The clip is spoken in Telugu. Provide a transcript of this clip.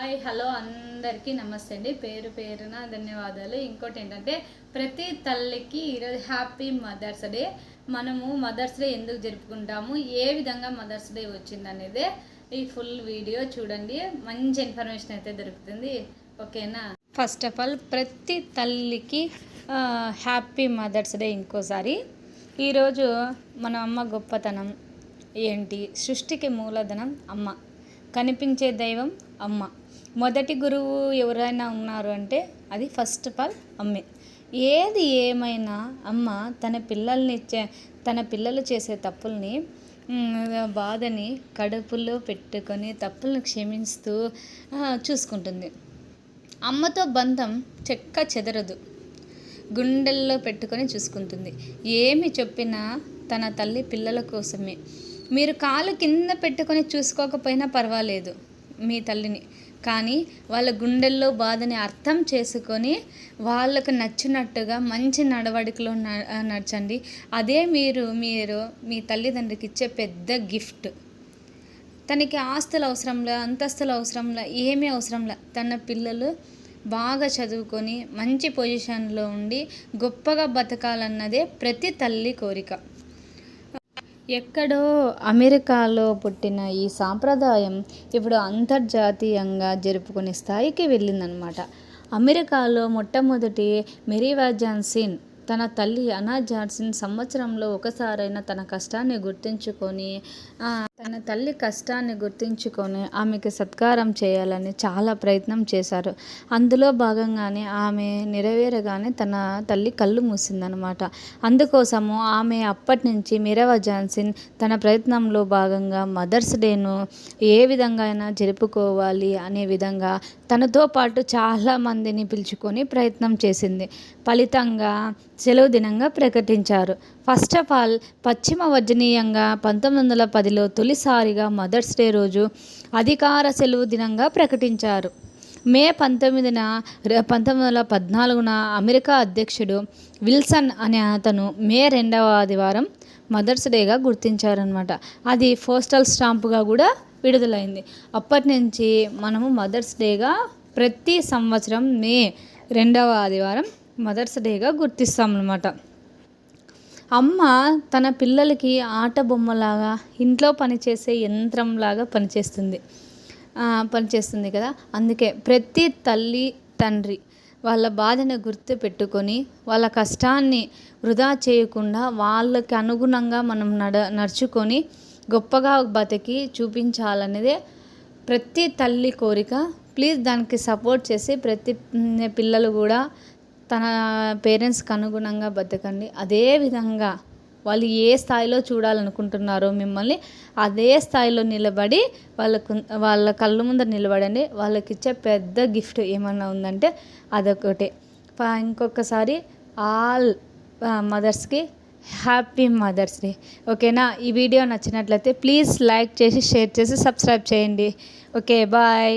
హాయ్ హలో అందరికీ నమస్తే అండి. పేరు పేరున ధన్యవాదాలు. ఇంకోటి ఏంటంటే ప్రతి తల్లికి ఈరోజు హ్యాపీ మదర్స్ డే. మనము మదర్స్ డే ఎందుకు జరుపుకుంటాము? ఏ విధంగా మదర్స్ డే వచ్చిందనేది ఈ ఫుల్ వీడియో చూడండి. మంచి ఇన్ఫర్మేషన్ అయితే దొరుకుతుంది. ఓకేనా? ఫస్ట్ ఆఫ్ ఆల్ ప్రతి తల్లికి హ్యాపీ మదర్స్ డే ఇంకోసారి. ఈరోజు మన అమ్మ గొప్పతనం ఏంటి? సృష్టికి మూలధనం అమ్మ. కనిపించే దైవం అమ్మ. మొదటి గురువు ఎవరైనా ఉన్నారు అంటే అది ఫస్ట్ ఆఫ్ ఆల్ అమ్మే. ఏది ఏమైనా అమ్మ తన పిల్లల్ని తన పిల్లలు చేసే తప్పుల్ని బాధని కడుపులో పెట్టుకొని తప్పులను క్షమిస్తూ చూసుకుంటుంది. అమ్మతో బంధం చెక్క చెదరదు. గుండెల్లో పెట్టుకొని చూసుకుంటుంది. ఏమి చెప్పినా తన తల్లి పిల్లల కోసమే. మీరు కాలు కింద పెట్టుకొని చూసుకోకపోయినా పర్వాలేదు. మీ తల్లిని. కానీ వాళ్ళ గుండెల్లో బాధని అర్థం చేసుకొని వాళ్ళకు నచ్చినట్టుగా మంచి నడవడికలో నడచండి. అదే మీరు మీరు మీ తల్లిదండ్రికి ఇచ్చే పెద్ద గిఫ్ట్. తనకి ఆస్తులు అవసరంలా అంతస్తులు అవసరంలా ఏమీ అవసరంలా. తన పిల్లలు బాగా చదువుకొని మంచి పొజిషన్లో ఉండి గొప్పగా బతకాలన్నదే ప్రతి తల్లి కోరిక. ఎక్కడో అమెరికాలో పుట్టిన ఈ సాంప్రదాయం ఇప్పుడు అంతర్జాతీయంగా జరుపుకునే స్థాయికి వెళ్ళిందనమాట అమెరికాలో మొట్టమొదటి మెరీవా జాన్సిన్ తన తల్లి అనా జాన్సన్ సంవత్సరంలో ఒకసారైనా తన కష్టాన్ని గుర్తుంచుకొని తన తల్లి కష్టాన్ని గుర్తించుకొని ఆమెకు సత్కారం చేయాలని చాలా ప్రయత్నం చేశారు. అందులో భాగంగానే ఆమె నెరవేరగానే తన తల్లి కళ్ళు మూసిందనమాట అందుకోసము ఆమె అప్పటి నుంచి మిరవ జాన్సిన్ తన ప్రయత్నంలో భాగంగా మదర్స్ డేను ఏ విధంగా అయినా జరుపుకోవాలి అనే విధంగా తనతో పాటు చాలామందిని పిలుచుకొని ప్రయత్నం చేసింది. ఫలితంగా సెలవు దినంగా ప్రకటించారు. ఫస్ట్ ఆఫ్ ఆల్ పశ్చిమ వర్జనీయంగా పంతొమ్మిది వందల పదిలో తొలిసారిగా మదర్స్ డే రోజు అధికార సెలవు దినంగా ప్రకటించారు. మే పంతొమ్మిదిన పంతొమ్మిది వందల పద్నాలుగున అమెరికా అధ్యక్షుడు విల్సన్ అనే అతను మే రెండవ ఆదివారం మదర్స్ డేగా గుర్తించారనమాట అది పోస్టల్ స్టాంపుగా కూడా విడుదలైంది. అప్పటి నుంచి మనము మదర్స్ డేగా ప్రతి సంవత్సరం మే రెండవ ఆదివారం మదర్స్ డేగా గుర్తిస్తామన్నమాట. అమ్మ తన పిల్లలకి ఆట బొమ్మలాగా ఇంట్లో పనిచేసే యంత్రంలాగా పనిచేస్తుంది. పనిచేస్తుంది కదా? అందుకే ప్రతి తల్లి తండ్రి వాళ్ళ బాధను గుర్తు పెట్టుకొని వాళ్ళ కష్టాన్ని వృధా చేయకుండా వాళ్ళకి అనుగుణంగా మనం నడ నడుచుకొని గొప్పగా బతికి చూపించాలనేదే ప్రతి తల్లి కోరిక. ప్లీజ్ దానికి సపోర్ట్ చేసి ప్రతి పిల్లలు కూడా తన పేరెంట్స్కి అనుగుణంగా బతకండి. అదేవిధంగా వాళ్ళు ఏ స్థాయిలో చూడాలనుకుంటున్నారో మిమ్మల్ని అదే స్థాయిలో నిలబడి వాళ్ళకు వాళ్ళ కళ్ళు ముందర నిలబడండి. వాళ్ళకి ఇచ్చే పెద్ద గిఫ్ట్ ఏమన్నా ఉందంటే అదొకటే. ఇంకొకసారి ఆల్ మదర్స్కి హ్యాపీ మదర్స్ డే. ఓకేనా? ఈ వీడియో నచ్చినట్లయితే ప్లీజ్ లైక్ చేసి షేర్ చేసి సబ్స్క్రైబ్ చేయండి. Okay bye.